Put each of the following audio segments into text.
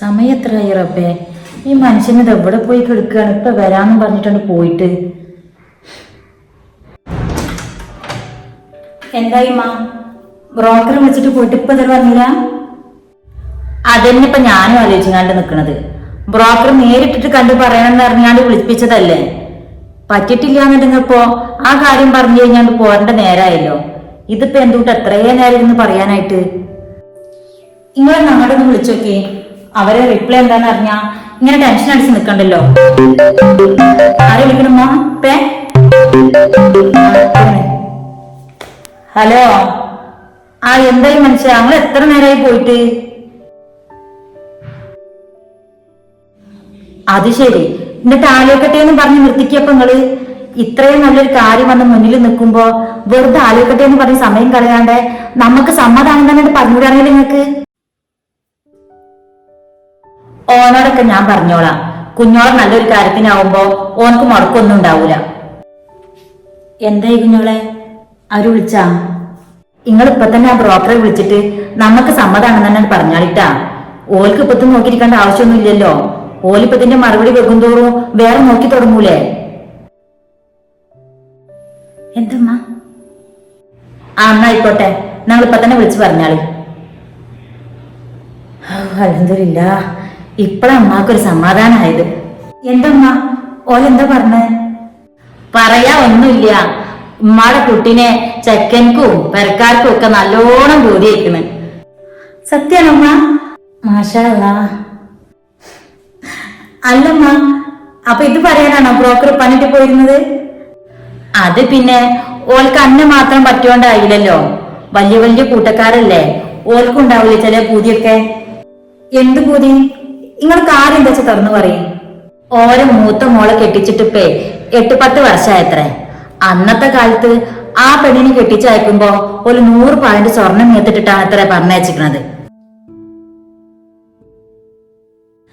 സമയം എത്രയായി റബ്ബേ? ഈ മനുഷ്യനിത് എവിടെ പോയി കിടക്കുകയാണ് ഇപ്പൊ വരാന്നും പറഞ്ഞിട്ടാണ് പോയിട്ട്. എന്തായി മാ? ബ്രോക്കർ വിളിച്ചിട്ട് പോയിട്ട് ഇപ്പൊ വന്നില്ല? അതന്നെ ഞാനും ആലോചിക്കാണ്ട് നിക്കണത്. ബ്രോക്കർ നേരിട്ടിട്ട് കണ്ടു പറയണമെന്ന് അറിഞ്ഞാണ്ട് വിളിപ്പിച്ചതല്ലേ? പറ്റിട്ടില്ല എന്നുണ്ടെങ്കിൽ ഇപ്പോ ആ കാര്യം പറഞ്ഞു കഴിഞ്ഞാണ്ട് പോരേണ്ട നേരായല്ലോ. ഇതിപ്പോ എന്തുകൊണ്ട് എത്രയേ നേരം ഇരുന്ന് പറയാനായിട്ട്? നിങ്ങളെ നാടൊന്ന് വിളിച്ചോക്കേ അവരെ റിപ്ലൈ എന്താന്ന് അറിഞ്ഞാ ഇങ്ങനെ ടെൻഷൻ അടിച്ച് നിക്കണ്ടല്ലോ. ആരെ വിളിക്കണമ്മ പേ? ഹലോ? ആ എന്തായി മനുഷ്യ? ഞങ്ങൾ എത്ര നേരമായി പോയിട്ട്? അത് ശരി. എന്നിട്ട് ആലോക്കട്ടെ എന്ന് പറഞ്ഞ് നിർത്തിക്കപ്പോ നിങ്ങൾ ഇത്രയും നല്ലൊരു കാര്യം വന്ന് മുന്നിൽ നിൽക്കുമ്പോ വെറുതെ ആലോക്കട്ടെ എന്ന് പറഞ്ഞ് സമയം കളയാണ്ട് നമുക്ക് സമ്മതാണെന്നു പറഞ്ഞുവിടാണെങ്കിൽ നിങ്ങക്ക് ഓനോടൊക്കെ ഞാൻ പറഞ്ഞോളാം. കുഞ്ഞോളെ നല്ലൊരു കാര്യത്തിനാവുമ്പോ ഓനക്ക് മുടക്കൊന്നും ഉണ്ടാവൂല. എന്തായി കുഞ്ഞോളെ? വിളിച്ചാ? നിങ്ങൾ ഇപ്പൊ തന്നെ ആ ബ്രോക്കറെ വിളിച്ചിട്ട് നമുക്ക് സമ്മതാണെന്ന് തന്നെ പറഞ്ഞാളിട്ടാ. ഓൽക്ക് ഇപ്പത്തും നോക്കിയിരിക്കേണ്ട ആവശ്യമൊന്നും ഇല്ലല്ലോ. ഓലിപ്പത്തിന്റെ മറുപടി വെക്കും തോറും വേറെ നോക്കി തുടങ്ങൂലേ? എന്തമ്മ? ആ എന്നാ ആയിക്കോട്ടെ. ഞങ്ങൾ ഇപ്പൊ തന്നെ വിളിച്ചു പറഞ്ഞാളി. അലഹദില്ല ഇപ്പഴാ അമ്മാക്കൊരു സമാധാനമായത് എന്തമ്മ? ഓലെന്താ പറഞ്ഞേ? പറയാ ഒന്നുമില്ല. ഉമ്മാടെ കുട്ടിനെ ചെക്കൻക്കും പെരക്കാർക്കും ഒക്കെ നല്ലോണം ബോധിയേക്കണ് സത്യാണമ്മ മാഷാള അല്ലമ്മ അപ്പൊ ഇത് പറയാനാണോ ബ്രോക്കർ പണിട്ട് പോയിരുന്നത്? അത് പിന്നെ ഓൾക്ക് അന്നെ മാത്രം പറ്റുകൊണ്ടായില്ലല്ലോ വലിയ വലിയ കൂട്ടക്കാരല്ലേ. ഓൾക്കുണ്ടാവില്ല ചില പൂതിയൊക്കെ? എന്ത് പൂതി? നിങ്ങൾ കാര്യം എന്താ തുറന്നു പറയും? ഓരോ മൂത്ത മോളെ കെട്ടിച്ചിട്ടിപ്പേ എട്ട് പത്ത് വർഷമായത്രേ അന്നത്തെ കാലത്ത് ആ പെണ്ണിനെ കെട്ടിച്ചയക്കുമ്പോ ഒരു നൂറ് പവന്റെ സ്വർണം മേത്തിട്ടിട്ടാണ് അത്ര പറഞ്ഞയച്ചിരിക്കണത്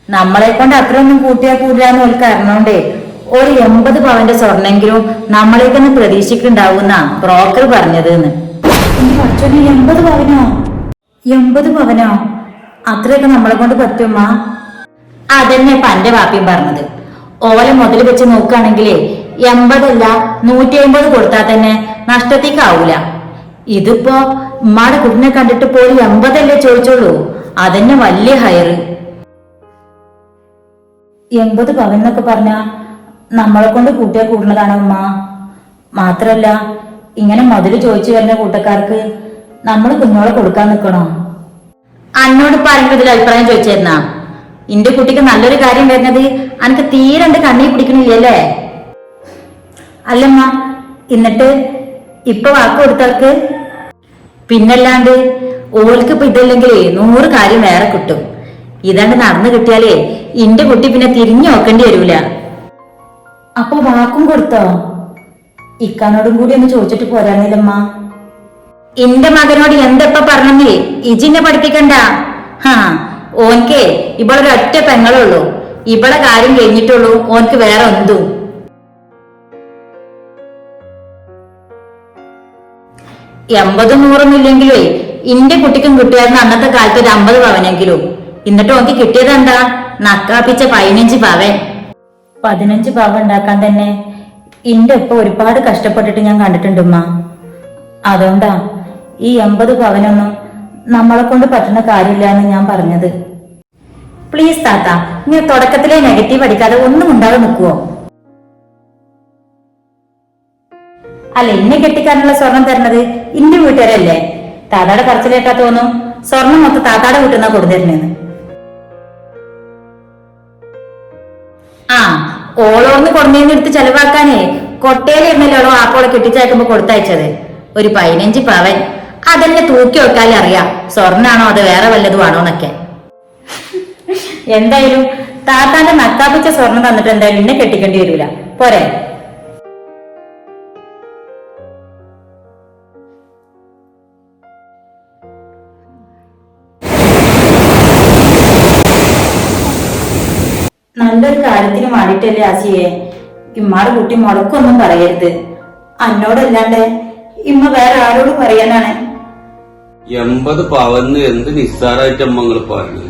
നമ്മളെ കൊണ്ട് അത്രയൊന്നും കൂട്ടിയാ കൂടില്ലാന്ന് ഒരു അറിഞ്ഞോണ്ടേ ഒരു എൺപത് പവന്റെ സ്വർണെങ്കിലും നമ്മളെ തന്നെ പ്രതീക്ഷിക്കുണ്ടാവുന്ന ബ്രോക്കർ പറഞ്ഞത് എൺപത് പവനോ എൺപത് പവനോ അത്രയൊക്കെ നമ്മളെ കൊണ്ട് പറ്റുമ്മ അതന്നെ പന്റെ വാപ്പിയും പറഞ്ഞത്. ഓല മുതൽ വെച്ച് നോക്കുകയാണെങ്കിലേ എൺപതല്ല നൂറ്റി അമ്പത് കൊടുത്താൽ തന്നെ നഷ്ടത്തേക്കാവൂല. ഇതിപ്പോ ഉമ്മാടെ കുട്ടിനെ കണ്ടിട്ട് പോയി എൺപതല്ലേ ചോദിച്ചോളൂ. അതന്നെ വലിയ ഹയറ്. എൺപത് പവൻ എന്നൊക്കെ പറഞ്ഞ നമ്മളെ കൊണ്ട് കൂട്ടിയ കൂടുന്നതാണ് ഉമ്മ. മാത്രല്ല ഇങ്ങനെ മുതൽ ചോദിച്ചു വരുന്ന കൂട്ടക്കാർക്ക് നമ്മൾ കുഞ്ഞോളെ കൊടുക്കാൻ നിക്കണോ? അന്നോട് ഇപ്പൊ ആരെങ്കിലും അഭിപ്രായം ചോദിച്ചിരുന്നാ. എന്റെ കുട്ടിക്ക് നല്ലൊരു കാര്യം വരുന്നത് അനക്ക് തീരെ എന്റെ കണ്ണി പിടിക്കണില്ലല്ലേ? അല്ലമ്മ എന്നിട്ട് ഇപ്പൊ വാക്ക് കൊടുത്തവർക്ക്? പിന്നല്ലാണ്ട് ഓൾക്ക് ഇപ്പൊ ഇതല്ലെങ്കിലേ നൂറ് കാര്യം വേറെ കിട്ടും. ഇതാണ്ട് നടന്നു കിട്ടിയാലേ ഇന്റെ കുട്ടി പിന്നെ തിരിഞ്ഞു നോക്കേണ്ടി വരൂല. അപ്പൊ വാക്കും കൊടുത്തോ? ഇക്കാനോടും കൂടി ഒന്ന് ചോദിച്ചിട്ട് പോരാന്നില്ലമ്മ എന്റെ മകനോട് എന്തെപ്പ പറഞ്ഞേ ഇജിന്നെ പഠിപ്പിക്കണ്ട. ഹാ ഓൻക്കേ ഇവളൊരൊറ്റ പെങ്ങളുള്ളൂ. ഇവളെ കാര്യം കഴിഞ്ഞിട്ടുള്ളൂ ഓൻക്ക് വേറെ എന്തും. എൺപതും നൂറൊന്നും ഇല്ലെങ്കിലേ ഇന്റെ കുട്ടിക്കും കിട്ടിയായിരുന്നു അന്നത്തെ കാലത്ത് ഒരു അമ്പത് പവനെങ്കിലും. എന്നിട്ട് നോക്കി കിട്ടിയത് എന്താ? നക്കാപ്പിച്ച പതിനഞ്ച് പവൻ. പതിനഞ്ച് പവൻ ഉണ്ടാക്കാൻ തന്നെ ഇന്റെ ഒപ്പം ഒരുപാട് കഷ്ടപ്പെട്ടിട്ട് ഞാൻ കണ്ടിട്ടുണ്ട് ഉമ്മ. അതുകൊണ്ടാ ഈ എൺപത് പവനൊന്നും നമ്മളെ കൊണ്ട് പറ്റുന്ന കാര്യമില്ല എന്ന് ഞാൻ പറഞ്ഞത്. പ്ലീസ് താത്ത നീ തുടക്കത്തിലെ നെഗറ്റീവ് അടിക്കാതെ ഒന്നും ഉണ്ടാതെ നിൽക്കുവോ അല്ല എന്നെ കെട്ടിക്കാനുള്ള സ്വർണം തരുന്നത് ഇന്റെ വീട്ടുകാരല്ലേ? താത്താടെ പറച്ചിലേട്ടാ തോന്നും. സ്വർണം മൊത്തം താത്താടെ വീട്ടിൽ നിന്നാ ആ ഓളോന്ന് കൊടുന്നേന്ന് എടുത്ത് ചെലവാക്കാനേ കൊട്ടയിലിരുന്നല്ലോ ആപ്പോളെ കെട്ടിച്ചയക്കുമ്പോ കൊടുത്തയച്ചത്. ഒരു പതിനഞ്ച് പവൻ. അതെന്നെ തൂക്കി വെക്കാലേ അറിയാം. സ്വർണാണോ അത് വേറെ വല്ലതും ആണോ എന്നൊക്കെ. എന്തായാലും താത്താന്റെ നക്കാപ്പിച്ച സ്വർണം തന്നിട്ട് എന്തായാലും എന്നെ കെട്ടിക്കേണ്ടി വരൂല. പോരെ. കാര്യത്തിന് വേണ്ടിട്ടല്ലേ ആസിയെ? ഇമ്മാടെ കുട്ടി മുടക്കൊന്നും പറയരുത്. അന്നോടല്ലാണ്ട് ഇമ്മ വേറെ ആരോട് പറയാനാണ്. എൺപത് പവന്ന് എന്ത് നിസ്സാരായിട്ട് അമ്മങ്ങൾ പറഞ്ഞു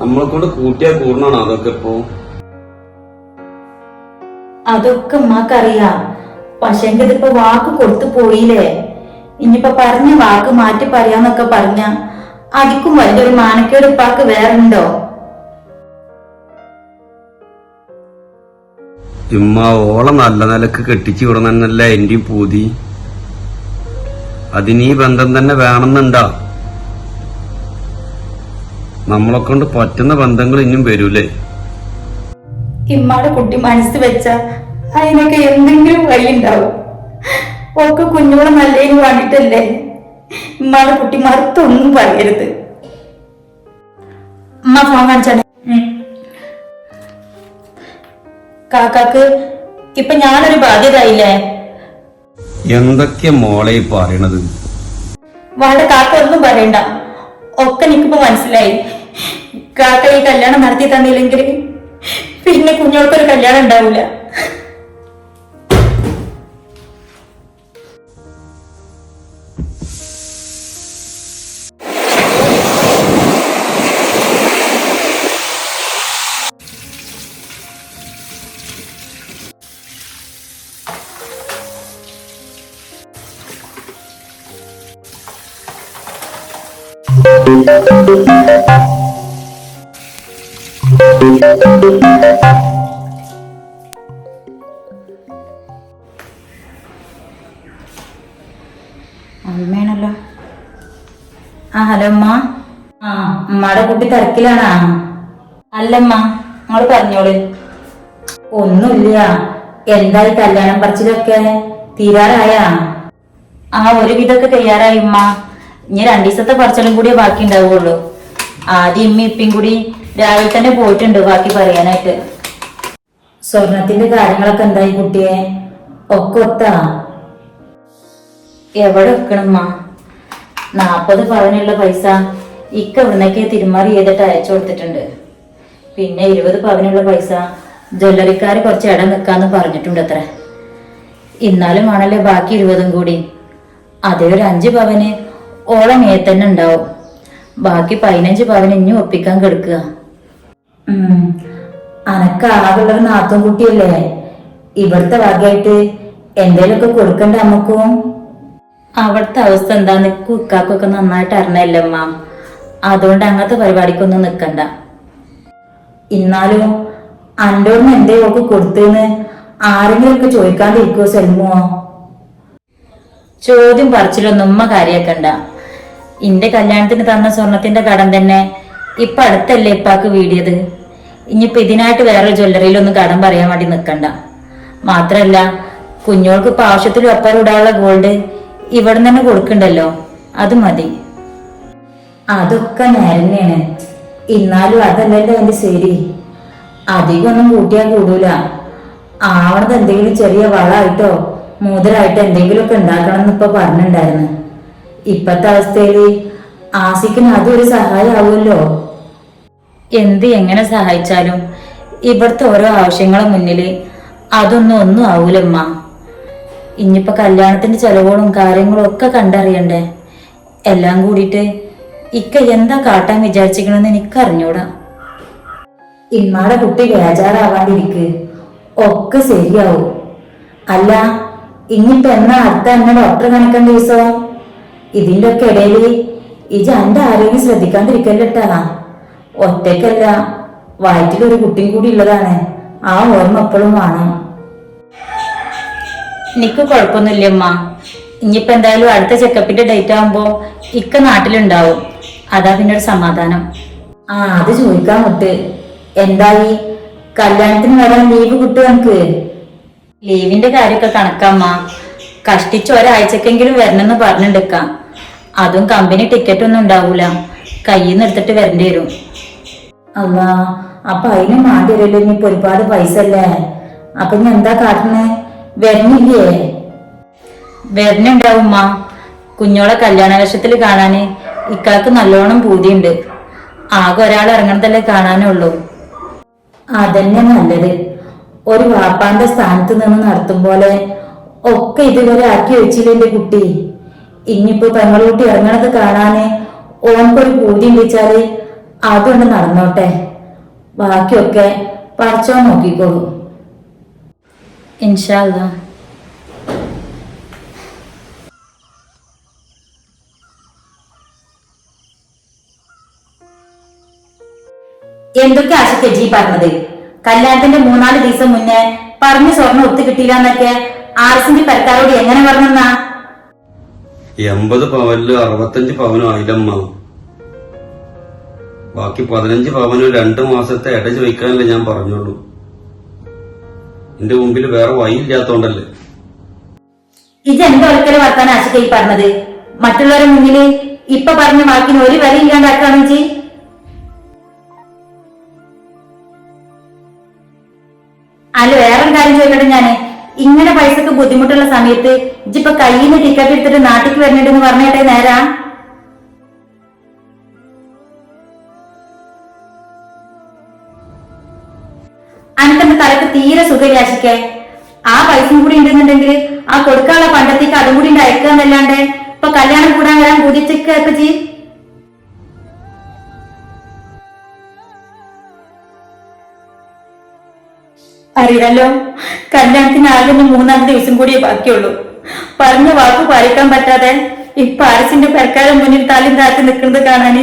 നമ്മളെ കൊണ്ട് കൂട്ടിയാ കൂടണോ അതൊക്കെ ഇപ്പോ? അതൊക്കെ ഉമ്മാക്കറിയാം പക്ഷെങ്കിൽ ഇതിപ്പോ വാക്ക് കൊടുത്തു പോയില്ലേ? ഇനിയിപ്പൊ പറഞ്ഞ വാക്ക് മാറ്റി പറയാന്നൊക്കെ പറഞ്ഞ അതിക്കും വലിയൊരു മാനക്കേട് ഇപ്പാക്ക് വേറുണ്ടോ ഇമ്മ ഓളെ നല്ല നിലയ്ക്ക് കെട്ടിച്ചു വിടണമെന്നല്ല എന്റെയും പൂതി. അതിനീ ബന്ധം തന്നെ വേണമെന്നുണ്ടാ? നമ്മളെ കൊണ്ട് പറ്റുന്ന ബന്ധങ്ങൾ ഇനിയും വരൂലേ? ഇമ്മാടെ കുട്ടി മനസ്സ് വെച്ച അതിനൊക്കെ എന്തെങ്കിലും വഴിയുണ്ടാവും. ഒക്കെ കുഞ്ഞോളെ നല്ലതിന് വേണ്ടിട്ടല്ലേ ഇമ്മാടെ കുട്ടി മറുത്തൊന്നും പറയരുത്. അമ്മ ഫോൺ കാണിച്ചാണ്. കാക്കാക്ക് ഇപ്പൊ ഞാനൊരു ബാധ്യതയില്ലേ എന്തൊക്കെ മോളെ പറയണത്? വളരെ കാക്ക ഒന്നും പറയണ്ട. ഒക്കെ എനിക്കിപ്പോ മനസ്സിലായി. കാക്ക ഈ കല്യാണം നടത്തി തന്നില്ലെങ്കിൽ പിന്നെ കുഞ്ഞോൾക്കൊരു കല്യാണം ഉണ്ടാവൂല. അമ്മയാണല്ലോ. ആ ഹലോ അമ്മ. ആ അമ്മയുടെ കുട്ടി തിരക്കിലാണാ. അല്ലമ്മ നിങ്ങൾ പറഞ്ഞോൾ. ഒന്നുമില്ല. എന്തായി കല്യാണം പറിച്ചിലൊക്കെ? തീരാറായാ? ആ ഒരു വിധമൊക്കെ തയ്യാറായി ഉമ്മ. ഇനി രണ്ടു ദിവസത്തെ പറച്ചിലും കൂടിയേ ബാക്കി ഉണ്ടാവുള്ളൂ ആദ്യം ഇമ്മ ഇപ്പം കൂടി രാവിലെ തന്നെ പോയിട്ടുണ്ട് ബാക്കി പറയാനായിട്ട്. സ്വർണത്തിന്റെ കാര്യങ്ങളൊക്കെ എന്തായി കുട്ടിയെ? ഒക്കെ ഒത്താ? എവിടെ വെക്കണമ്മ? നാപ്പത് പവനുള്ള പൈസ ഇക്ക ഇവിടുന്നൊക്കെ തിരുമാറി ചെയ്തിട്ട് അയച്ചു കൊടുത്തിട്ടുണ്ട്. പിന്നെ ഇരുപത് പവനുള്ള പൈസ ജ്വല്ലറിക്കാർ കുറച്ച് ഇടം നിൽക്കാന്ന് പറഞ്ഞിട്ടുണ്ട് അത്ര ഇന്നാലും ആണല്ലേ ബാക്കി ഇരുപതും കൂടി. അതേ ഒരു അഞ്ച് പവന് ഓളം മേ തന്നെ ഉണ്ടാവും. ബാക്കി പതിനഞ്ച് പവൻ ഇനി ഒപ്പിക്കാൻ കിടക്കുക. അനക്ക് ആകുള്ളൊരു നാത്തും കുട്ടിയല്ലേ? ഇവിടുത്തെ വകയായിട്ട് എന്തേലൊക്കെ കൊടുക്കണ്ട അമ്മക്കും? അവിടുത്തെ അവസ്ഥ എന്താന്ന് കുക്കാക്കൊക്കെ നന്നായിട്ട് അറിഞ്ഞല്ലേ അമ്മ? അതുകൊണ്ട് അങ്ങനത്തെ പരിപാടിക്കൊന്നും നിക്കണ്ട. എന്നാലും അന്റോടുന്ന് എന്തേലൊക്കെ കൊടുത്തെന്ന് ആരെങ്കിലും ഒക്കെ ചോദിക്കാണ്ടിരിക്കുവോ സെൽമോ? ചോദ്യം പറിച്ചിലൊന്നും ഉമ്മ കാര്യാക്കണ്ട. ഇന്റെ കല്യാണത്തിന് തന്ന സ്വർണത്തിന്റെ കടം തന്നെ ഇപ്പൊ അടുത്തല്ലേ ഇപ്പാക്ക് വീടിയത്? ഇനിയിപ്പൊ ഇതിനായിട്ട് വേറെ ജ്വല്ലറിയിലൊന്നും കടം പറയാൻ വേണ്ടി നിക്കണ്ട. മാത്രല്ല കുഞ്ഞോൾക്ക് ഇപ്പൊ ആവശ്യത്തിൽ ഒപ്പം ഇടാനുള്ള ഗോൾഡ് ഇവിടെ തന്നെ കൊടുക്കണ്ടല്ലോ. അത് മതി. അതൊക്കെ നേരന്നെയാണ്. എന്നാലും അതല്ലല്ലോ എന്റെ ശരി. അധികമൊന്നും കൂട്ടിയാൽ കൂടൂല. ആവണത് എന്തെങ്കിലും ചെറിയ വളമായിട്ടോ മൂതലായിട്ടോ എന്തെങ്കിലുമൊക്കെ ഉണ്ടാക്കണം എന്നിപ്പോ പറഞ്ഞിട്ടുണ്ടായിരുന്നു. ഇപ്പത്തെ അവസ്ഥയിൽ ആസിക്കിന് അതൊരു സഹായമാവുമല്ലോ? എന്ത് എങ്ങനെ സഹായിച്ചാലും ഇവിടുത്തെ ഓരോ ആവശ്യങ്ങളും മുന്നിൽ അതൊന്നും ഒന്നും ആവൂലമ്മ. ഇനിയിപ്പൊ കല്യാണത്തിന്റെ ചെലവുകളും കാര്യങ്ങളും ഒക്കെ കണ്ടറിയണ്ടേ? എല്ലാം കൂടിയിട്ട് ഇക്ക എന്താ കാട്ടാൻ വിചാരിച്ചിക്കണെന്ന് എനിക്ക് അറിഞ്ഞൂടാ ഇമ്മാടെ കുട്ടി ബേജാറാവാണ്ടിരിക്ക്. ഒക്കെ ശരിയാവും. അല്ല ഇനിയിപ്പൊ എന്നാ അടുത്ത എന്നെ ഡോക്ടർ കാണിക്കേണ്ട ദിവസം ഇതിന്റെ ഒക്കെ ഇടയിൽ ഇജ എന്റെ ആരോഗ്യം ശ്രദ്ധിക്കാണ്ടിരിക്കല്ലട്ടാ? ഒറ്റയ്ക്കല്ല വയറ്റിലൊരു കുട്ടിയും കൂടി ഉള്ളതാണ്. ആ ഓർമ്മ എപ്പോഴും വേണം. എനിക്ക് കുഴപ്പമൊന്നുമില്ല അമ്മ ഇനിയിപ്പോ എന്തായാലും അടുത്ത ചെക്കപ്പിന്റെ ഡേറ്റ് ആകുമ്പോ ഇക്ക നാട്ടിലുണ്ടാവും. അതാ പിന്നെ ഒരു സമാധാനം. ആ അത് ചോദിക്കാൻ മുട്ട് എന്തായി? കല്യാണത്തിന് വരാൻ ലീവ് കിട്ടും എനിക്ക് ലീവിന്റെ കാര്യമൊക്കെ കണക്കാമ്മ കഷ്ടിച്ച് ഒരാഴ്ചക്കെങ്കിലും വരണമെന്ന് പറഞ്ഞിട്ടുക്കാം അതും കമ്പനി ടിക്കറ്റ് ഒന്നും ഉണ്ടാവൂല. കയ്യിൽ നിന്ന് എടുത്തിട്ട് വരേണ്ടി വരും. അല്ല അപ്പൊ അതിന് മാണ്ടി വരല്ലോ? ഇനിയിപ്പോ ഒരുപാട് പൈസ അല്ലേ? അപ്പൊ ഇനി എന്താ കാട്ടണേ വരണില്ലേ വരണുണ്ടാവും ഉമ്മ. കുഞ്ഞോളെ കല്യാണ വേഷത്തിൽ കാണാന് ഇക്കാക്ക് നല്ലോണം പൂതിയുണ്ട്. ആകെ ഒരാൾ ഇറങ്ങണതല്ലേ കാണാനുള്ളൂ. അതന്നെ നല്ലത്. ഒരു വാപ്പാന്റെ സ്ഥാനത്ത് നിന്ന് നടത്തും പോലെ ഒക്കെ ഇതുവരെ ആക്കി വെച്ചില്ലേ കുട്ടി? ഇനിയിപ്പോ പെങ്ങളൂട്ടി ഇറങ്ങണത് കാണാനേ ഓൻക്കൊരു പൂതി ഉണ്ടിച്ചാൽ അതുകൊണ്ട് നടന്നോട്ടെ. ബാക്കിയൊക്കെ പറിച്ചോ നോക്കിക്കോളൂ ഇൻഷാല്ല എന്തൊക്കെ ആശിക്ക ജി പറഞ്ഞത്? കല്യാണത്തിന്റെ മൂന്നാൽ ദിവസം മുന്നേ പറഞ്ഞ സ്വർണം ഒത്തു കിട്ടിയില്ല എന്നൊക്കെ ആർസിന്റെ പെരക്കാരോട് എങ്ങനെ പറഞ്ഞെന്നാ? എൺപത് പവനിൽ അറുപത്തഞ്ച് പവനും ആയില്ലമ്മ. ബാക്കി പതിനഞ്ച് പവനും രണ്ട് മാസത്തെ ഇട ചോദിക്കാനല്ലേ ഞാൻ പറഞ്ഞുള്ളൂ. എന്റെ മുമ്പിൽ വേറെ വഴിയില്ലാത്തോണ്ടല്ലേ. ഇത് എന്റെ ഒരിക്കലും വർത്താൻ ആശിക്ക ഈ പറഞ്ഞത്? മറ്റുള്ളവരുടെ മുന്നിൽ ഇപ്പൊ പറഞ്ഞ വാക്കിന് ഒരു വില ഇല്ലാണ്ടാക്കാണ് ജി അല്ല വേറൊരു കാര്യം ചോദിക്കട്ടെ ഞാൻ? ഇങ്ങനെ പൈസക്ക് ബുദ്ധിമുട്ടുള്ള സമയത്ത് ഇജിപ്പൊ കയ്യിൽ നിന്ന് ടിക്കറ്റ് എടുത്തിട്ട് നാട്ടിക്ക് വരണിട്ടെന്ന് പറഞ്ഞേട്ടെ നേരാ? അനക്കെന്റെ തലക്ക് തീരെ സുഖമില്ലാശിക്കെ ആ പൈസയും കൂടി ഉണ്ടെന്നുണ്ടെങ്കിൽ ആ കൊടുക്കാനുള്ള പണ്ടത്തേക്ക് അതും കൂടി അയക്കാന്നല്ലാണ്ട് ഇപ്പൊ കല്യാണം കൂടാൻ വരാൻ കുതിച്ചൊക്കെ ജി അറിയാലോ കല്യാണത്തിന് ആകെ മൂന്നാം ദിവസം കൂടിയേ ബാക്കിയുള്ളൂ. പറഞ്ഞ വാക്ക് പാലിക്കാൻ പറ്റാതെ ഈ പാരസിന്റെ പെരക്കാരുടെ മുന്നിൽ തലയും താത്തി നിൽക്കുന്നത് കാണാന്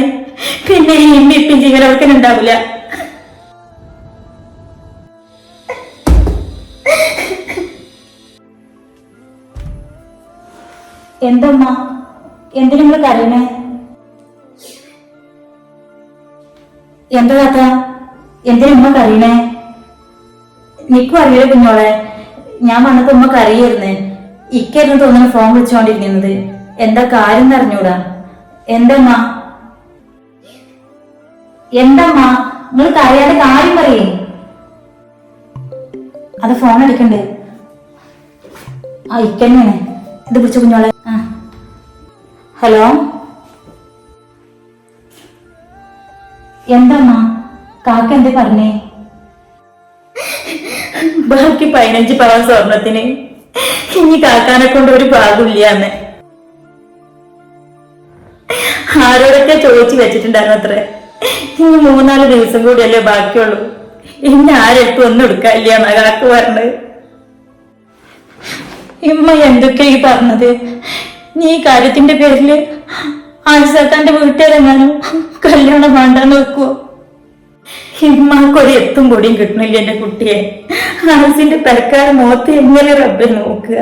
പിന്നെ ഈ ഇമ്മി ഇപ്പം ജീവനവർക്കനുണ്ടാവില്ല എന്തമ്മ? എന്തിനു നിങ്ങൾ കരയണേ? എന്താ താത്ത? എന്തിനു ഉമ്മ കരയണേ? നിക്കും അറിയില്ല കുഞ്ഞോളെ. ഞാൻ വന്നപ്പോ ഉമ്മ കരയായിരുന്നേ ഇക്കായിരുന്നു തോന്നുന്നു ഫോൺ വിളിച്ചുകൊണ്ടിരിക്കുന്നത് എന്താ കാര്യം അറിഞ്ഞൂടാ. എന്തമ്മ എന്തമ്മ നിങ്ങൾക്ക് അറിയാതെ കാര്യം പറയേ. അത് ഫോൺ എടുക്കണ്ടേ ആ ഇക്കന്നെയാണ്. ഇത് പിടിച്ച കുഞ്ഞോളെ. ഹലോ? എന്തമ്മ കാക്ക എന്തേ പറഞ്ഞേ? ബാക്കി പതിനഞ്ച് പവൻ സ്വർണത്തിന്. ഇനി കാക്കാനെ കൊണ്ട് ഒരു ഭാഗമില്ലാന്ന് ആരോടൊക്കെ ചോദിച്ചു വെച്ചിട്ടുണ്ടായിരുന്നു അത്രേ ഇനി മൂന്നാൽ ദിവസം കൂടിയല്ലേ ബാക്കിയുള്ളൂ. ഇനി ആരെടുത്തും ഒന്നും എടുക്കാനില്ല എന്നാ കാക്ക് പറഞ്ഞത്. ഇമ്മ എന്തൊക്കെ ഈ പറഞ്ഞത്? നീ ഈ കാര്യത്തിന്റെ പേരിൽ ആഴ്സാക്കാന്റെ വീട്ടുകാരെങ്ങാനും കല്യാണം വേണ്ടെന്ന് വെക്കുവോ? ഇമ്മാക്കൊരു എത്തും പൊടിയും കിട്ടണില്ല എന്റെ കുട്ടിയെ. ഹാസിന്റെ പെരക്കാർ മുഖത്ത് എങ്ങനെ റബ്ബ് നോക്കുക?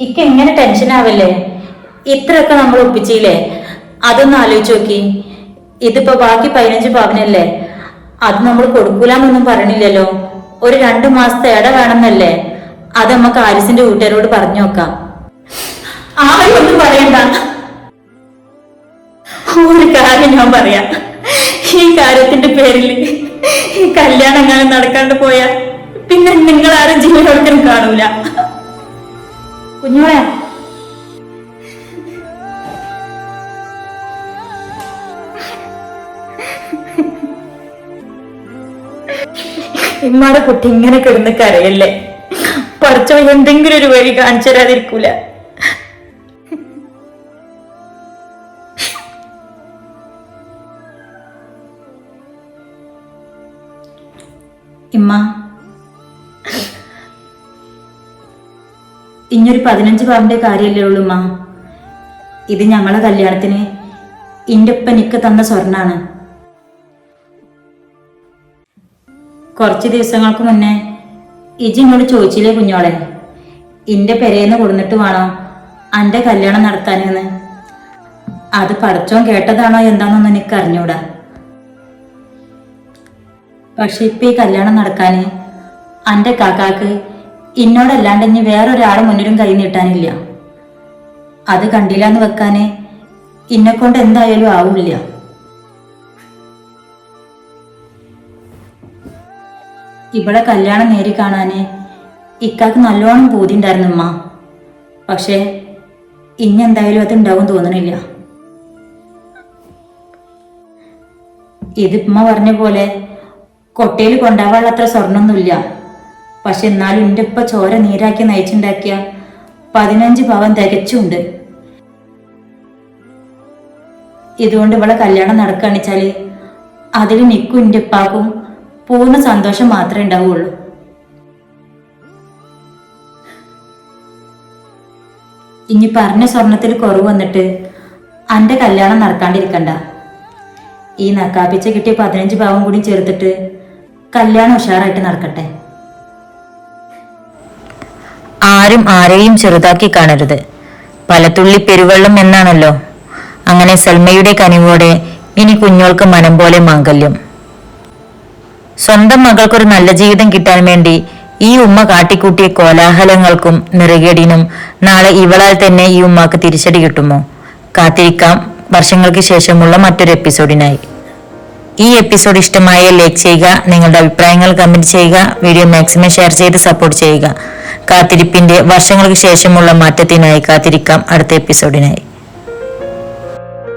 ഇക്ക എങ്ങനെ ടെൻഷൻ ആവല്ലേ? ഇത്രയൊക്കെ നമ്മൾ ഒപ്പിച്ചില്ലേ? അതൊന്ന് ആലോചിച്ച് നോക്കി. ഇതിപ്പോ ബാക്കി പതിനഞ്ച് പവനല്ലേ? അത് നമ്മൾ കൊടുക്കൂലെന്നൊന്നും പറഞ്ഞില്ലല്ലോ. ഒരു രണ്ടു മാസത്തെ ഇട വേണമെന്നല്ലേ? അത് നമുക്ക് ആരിസിന്റെ വീട്ടുകാരോട് പറഞ്ഞു നോക്കാം. ആരും ഒന്നും പറയണ്ട. ഒരു കാര്യം ഞാൻ പറയാം. ഈ കാര്യത്തിന്റെ പേരിൽ ഈ കല്യാണം അങ്ങനെ നടക്കാണ്ട് പോയാ? പിന്നെ നിങ്ങൾ ആരും ജീവനോടൊപ്പം കാണൂല. കുഞ്ഞോളെ ഇമ്മാടെ കുട്ടി ഇങ്ങനെ കിടന്ന് കരയല്ലേ? പഠിച്ചോ എന്തെങ്കിലും ഒരു വഴി കാണിച്ചു തരാതിരിക്കൂല. ഇനിയൊരു പതിനഞ്ച് പവന്റെ കാര്യമല്ലേ ഉള്ളൂ ഉമ്മ. ഇത് ഞങ്ങളെ കല്യാണത്തിന് ഇന്റെ ഉപ്പ നിക്ക് തന്ന സ്വർണാണ്. കുറച്ച് ദിവസങ്ങൾക്ക് മുന്നേ ഇജി ഇങ്ങോട് ചോദിച്ചില്ലേ കുഞ്ഞോളെ? ഇന്റെ പെരേന്ന് കൊടുന്നിട്ട് വേണോ അന്റെ കല്യാണം നടത്താനെന്ന്? അത് പഠിച്ചോൻ കേട്ടതാണോ എന്താണെന്നൊന്നും എനിക്ക് അറിഞ്ഞൂടാ. പക്ഷെ ഇപ്പൊ ഈ കല്യാണം നടക്കാന് അന്റെ കാക്കാക്ക് ഇന്നോടല്ലാണ്ട് ഇനി വേറൊരാളെ മുന്നിലും കൈ നീട്ടാനില്ല. അത് കണ്ടില്ല എന്ന് വെക്കാനെ ഇന്നെ കൊണ്ട് എന്തായാലും ആവില്ല ഇവിടെ കല്യാണം നേരി കാണാന് ഇക്കാക്ക് നല്ലോണം പൂതിണ്ടായിരുന്നു ഉമ്മ. പക്ഷേ ഇനി എന്തായാലും അത് ഉണ്ടാവും തോന്നണില്ല. ഇത് ഉമ്മ പറഞ്ഞ പോലെ കൊട്ടയിൽ കൊണ്ടാവാനുള്ള അത്ര സ്വർണമൊന്നുമില്ല. പക്ഷെ എന്നാലും എന്റെ ഉപ്പ ചോര നീരാക്കി നയിച്ചുണ്ടാക്കിയ പതിനഞ്ച് പവൻ തികച്ചുണ്ട്. ഇതുകൊണ്ട് ഇവളെ കല്യാണം നടക്കുകയാണെച്ചാൽ അതിൽ നിക്കും എന്റെ ഉപ്പാക്കും പൂർണ സന്തോഷം മാത്രമേ ഉണ്ടാവുള്ളൂ. ഇനി പറഞ്ഞ സ്വർണത്തിൽ കുറവ് വന്നിട്ട് അന്റെ കല്യാണം നടക്കാണ്ടിരിക്കണ്ട. ഈ നക്കാപ്പിച്ച കിട്ടിയ പതിനഞ്ച് പാവം കൂടി ചേർത്തിട്ട് കല്യാണം ഉഷാറായിട്ട് നടക്കട്ടെ. ആരും ആരെയും ചെറുതാക്കി കാണരുത്. പലതുള്ളി പെരുവെള്ളം എന്നാണല്ലോ. അങ്ങനെ സൽമയുടെ കനിവോടെ ഇനി കുഞ്ഞോൾക്ക് മനം പോലെ മാംഗല്യം. സ്വന്തം മകൾക്കൊരു നല്ല ജീവിതം കിട്ടാൻ വേണ്ടി ഈ ഉമ്മ കാട്ടിക്കൂട്ടിയ കോലാഹലങ്ങൾക്കും നിറകേടിനും നാളെ ഇവളാൽ തന്നെ ഈ ഉമ്മക്ക് തിരിച്ചടി കിട്ടുമോ? കാത്തിരിക്കാം. വർഷങ്ങൾക്ക് ശേഷമുള്ള മറ്റൊരു എപ്പിസോഡിനായി. ഈ എപ്പിസോഡ് ഇഷ്ടമായ ലൈക്ക് ചെയ്യുക നിങ്ങളുടെ അഭിപ്രായങ്ങൾ കമന്റ് ചെയ്യുക വീഡിയോ മാക്സിമം ഷെയർ ചെയ്ത് സപ്പോർട്ട് ചെയ്യുക. കാത്തിരിപ്പിന്റെ വർഷങ്ങൾക്ക് ശേഷമുള്ള മാറ്റത്തിനായി കാത്തിരിക്കാം അടുത്ത എപ്പിസോഡിനായി.